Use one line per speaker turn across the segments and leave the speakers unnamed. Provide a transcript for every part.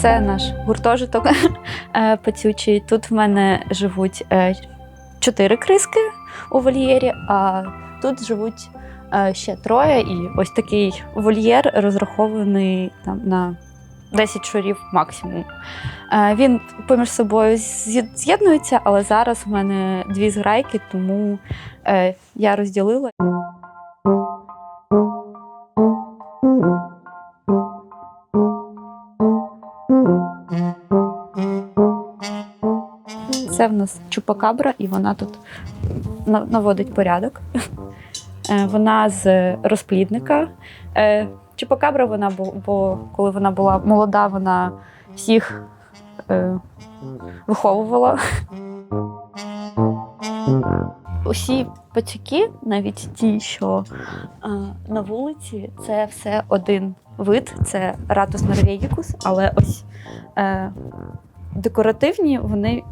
Це наш гуртожиток е, пацючий. Тут в мене живуть е, чотири криски у вольєрі, а тут живуть е, ще троє. І ось такий вольєр розрахований там на 10 шурів максимум. Він поміж собою з'єднується, але зараз в мене дві зграйки, тому я розділила. Це в нас чупакабра, і вона тут наводить порядок. Е, Вона з розплідника. Е, Чупакабра, вона бо коли вона була молода, вона всіх е, виховувала. Усі пацюки, навіть ті, що е, на вулиці, це все один вид, це ратус норвегікус, але ось е, декоративні вони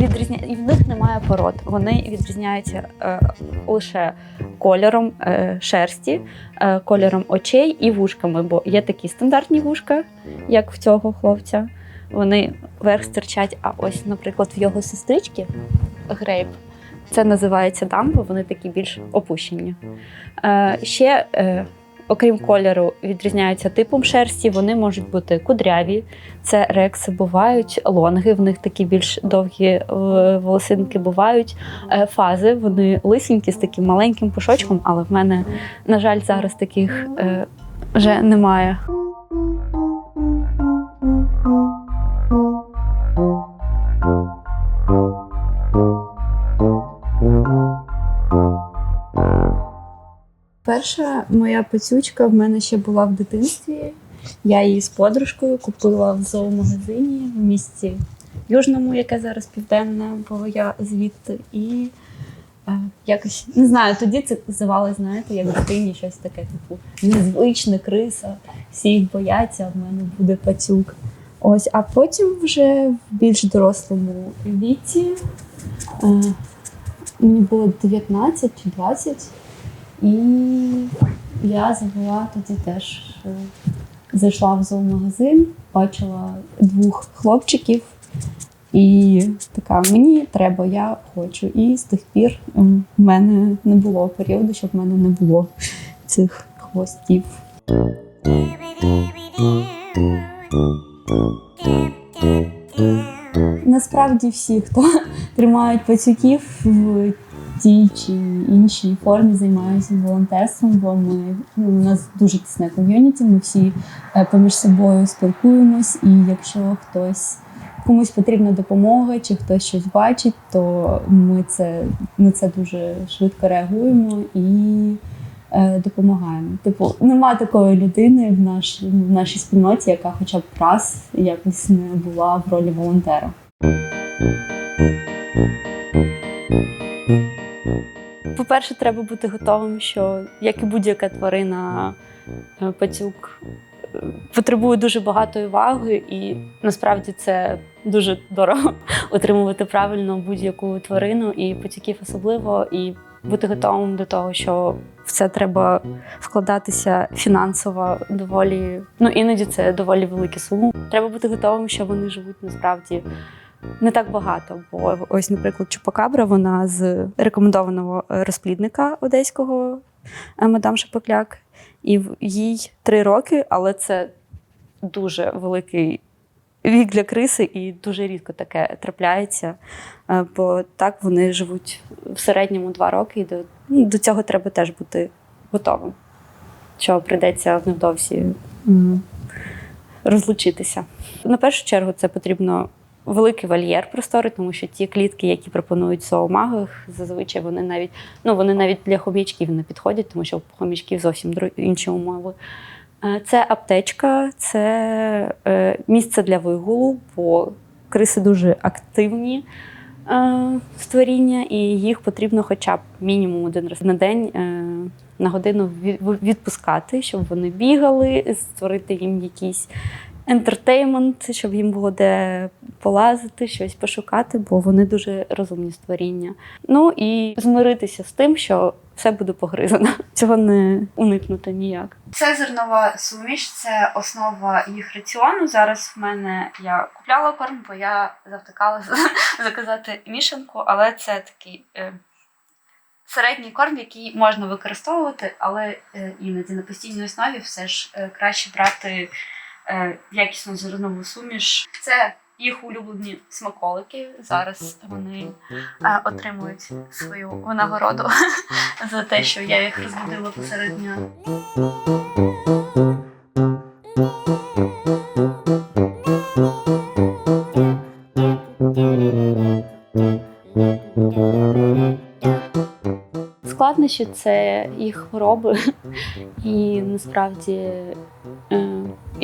відрізня... в них немає пород. Вони відрізняються е, лише кольором е, шерсті, е, кольором очей і вушками, бо є такі стандартні вушка, як в цього хлопця. Вони вверх стирчать, а ось, наприклад, в його сестрички грейп. Це називається дамбо, вони такі більш опущені. Е, ще, е, окрім кольору, відрізняються типом шерсті, вони можуть бути кудряві, це рекси, бувають лонги, в них такі більш довгі е, волосинки бувають. Е, фази, вони лисенькі з таким маленьким пушочком, але в мене, на жаль, зараз таких е, вже немає. Перша моя пацючка в мене ще була в дитинстві. Я її з подружкою купила в зоомагазині в місті Южному, яке зараз південне, бо я звідти. І е, якось не знаю, тоді це здавалося, знаєте, як дитині щось таке, типу, незвичне криса, всі їх бояться, а в мене буде пацюк. Ось, а потім вже в більш дорослому віці е, мені було 19 чи 20, і я завела тоді теж. Зайшла в зоомагазин, бачила двох хлопчиків, і така мені треба, я хочу. І з тих пір в мене не було періоду, щоб в мене не було цих хвостів. Насправді всі, хто тримають пацюків в тій чи іншій формі, займаються волонтерством, бо ми ну, у нас дуже тісне ком'юніті. Ми всі е, поміж собою спілкуємось, і якщо хтось комусь потрібна допомога, чи хтось щось бачить, то ми це на це дуже швидко реагуємо і е, допомагаємо. Типу, нема такої людини в, наш, в нашій спільноті, яка хоча б раз якось не була в ролі волонтера. По-перше, треба бути готовим, що як і будь-яка тварина, е, пацюк е, потребує дуже багато уваги, і насправді це дуже дорого отримувати правильно будь-яку тварину, і пацюків особливо, і бути готовим до того, що в це треба вкладатися фінансово доволі. Ну іноді це доволі великі суми. Треба бути готовим, що вони живуть насправді не так багато. Бо ось, наприклад, Чупакабра, вона з рекомендованого розплідника одеського е, мадам Шапокляк. І їй три роки, але це дуже великий вік для криси, і дуже рідко таке трапляється. Е, Бо так вони живуть в середньому два роки, і до, ну, до цього треба теж бути готовим. Що прийдеться невдовзі розлучитися. На першу чергу це потрібно великий вольєр просторий, тому що ті клітки, які пропонують в зоомагах, зазвичай вони навіть ну вони навіть для хомячків не підходять, тому що у хомячків зовсім інші умови. Е, Це аптечка, це е, місце для вигулу, бо криси дуже активні е, створіння, і їх потрібно хоча б мінімум один раз на день е, на годину відпускати, щоб вони бігали, створити їм якийсь ентертеймент, щоб їм було де полазити, щось пошукати, бо вони дуже розумні створіння. Ну і змиритися з тим, що все буде погризано. Цього не уникнути ніяк. Це зернова суміш, це основа їх раціону. Зараз в мене я купляла корм, бо я завтикала заказати мішанку, але це такий. Е, Середній корм, який можна використовувати, але е, іноді на постійній основі все ж е, краще брати якісну зернову суміш. Це їх улюблені смаколики. Зараз вони е, отримують свою винагороду за те, що я їх розбудила посеред дня. Складнощі це їх хвороби, і насправді е,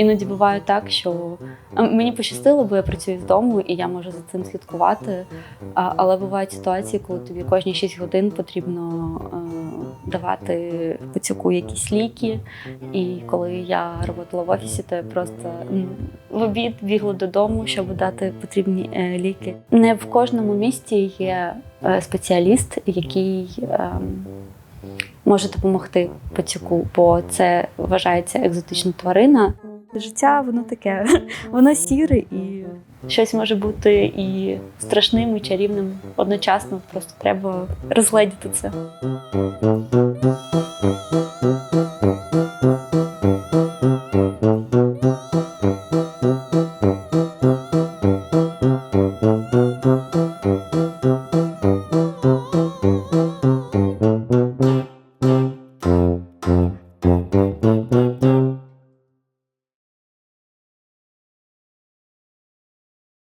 іноді буває так, що мені пощастило, бо я працюю з дому і я можу за цим слідкувати. Але бувають ситуації, коли тобі кожні 6 годин потрібно е, давати пацюку якісь ліки. І коли я працювала в офісі, то я просто в обід бігла додому, щоб дати потрібні е, ліки. Не в кожному місті є е, спеціаліст, який ем, може допомогти пацюку, бо це вважається екзотична тварина. Життя воно таке, воно сіре і щось може бути і страшним, і чарівним одночасно. Просто треба розгледіти це.